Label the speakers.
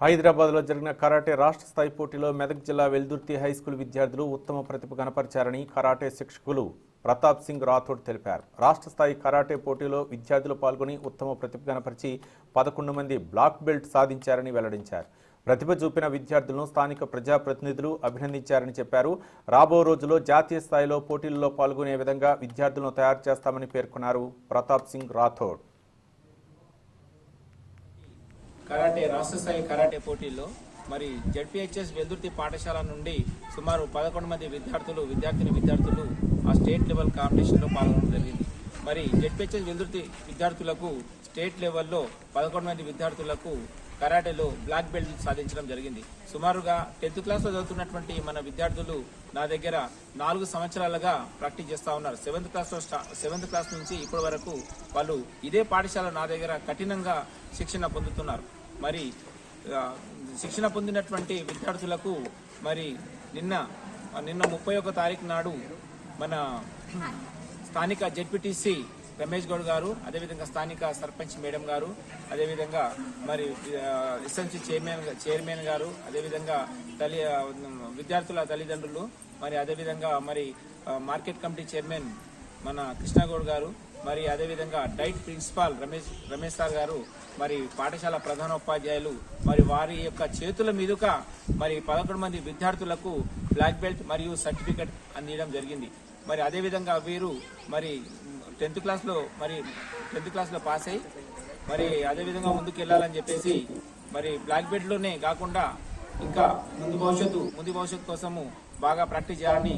Speaker 1: హైదరాబాద్లో జరిగిన కరాటే రాష్ట్ర స్థాయి పోటీలో మెదక్ జిల్లా వెల్దుర్తి హై స్కూల్ విద్యార్థులు ఉత్తమ ప్రతిభ కనపరిచారని కరాటే శిక్షకులు ప్రతాప్ సింగ్ రాథోడ్ తెలిపారు. రాష్ట్ర స్థాయి కరాటే పోటీలో విద్యార్థులు పాల్గొని ఉత్తమ ప్రతిభ కనపరిచి పదకొండు మంది బ్లాక్ బెల్ట్ సాధించారని వెల్లడించారు. ప్రతిభ చూపిన విద్యార్థులను స్థానిక ప్రజాప్రతినిధులు అభినందించారని చెప్పారు. రాబో రోజుల్లో జాతీయ స్థాయిలో పోటీల్లో పాల్గొనే విధంగా విద్యార్థులను తయారు చేస్తామని పేర్కొన్నారు ప్రతాప్ సింగ్ రాథోడ్.
Speaker 2: కరాటే రాష్ట్ర స్థాయి కరాటే పోటీల్లో మరి జడ్పీహెచ్ఎస్ వెల్దుర్తి పాఠశాల నుండి సుమారు పదకొండు మంది విద్యార్థులు విద్యార్థిని విద్యార్థులు ఆ స్టేట్ లెవెల్ కాంపిటీషన్లో పాల్గొనడం జరిగింది. మరి జడ్పీహెచ్ఎస్ వెల్దుర్తి విద్యార్థులకు స్టేట్ లెవెల్లో పదకొండు మంది విద్యార్థులకు కరాటేలో బ్లాక్ బెల్ట్ సాధించడం జరిగింది. సుమారుగా టెన్త్ క్లాస్లో చదువుతున్నటువంటి మన విద్యార్థులు నా దగ్గర నాలుగు సంవత్సరాలుగా ప్రాక్టీస్ చేస్తూ ఉన్నారు. సెవెంత్ క్లాస్లో స్టా సెవెంత్ క్లాస్ నుంచి ఇప్పటి వరకు వాళ్ళు ఇదే పాఠశాల నా దగ్గర కఠినంగా శిక్షణ పొందుతున్నారు. మరి శిక్షణ పొందినటువంటి విద్యార్థులకు మరి నిన్న నిన్న ముప్పై ఒక తారీఖు నాడు మన స్థానిక జెడ్పీటీసీ రమేష్ గౌడ్ గారు అదేవిధంగా స్థానిక సర్పంచ్ మేడం గారు అదేవిధంగా మరి ఎస్ఎంసీ చైర్మన్ చైర్మన్ గారు అదేవిధంగా తల్లి విద్యార్థుల తల్లిదండ్రులు మరి అదేవిధంగా మరి మార్కెట్ కమిటీ చైర్మన్ మన కృష్ణగౌడ్ గారు మరి అదేవిధంగా diet principal Ramesh Ramesh sir గారు మరి పాఠశాల ప్రధానోపాధ్యాయులు మరి వారి యొక్క చేతుల మీదుగా మరి పదకొండు మంది విద్యార్థులకు బ్లాక్ బెల్ట్ మరియు సర్టిఫికెట్ అందించడం జరిగింది. మరి అదేవిధంగా వీరు మరి టెన్త్ క్లాస్లో మరి టెన్త్ క్లాస్లో పాస్ అయ్యి మరి అదేవిధంగా ముందుకు వెళ్ళాలని చెప్పేసి మరి బ్లాక్ బెల్ట్లోనే కాకుండా ఇంకా ముందు భవిష్యత్తు ముందు భవిష్యత్తు కోసము బాగా ప్రాక్టీస్ చేయాలని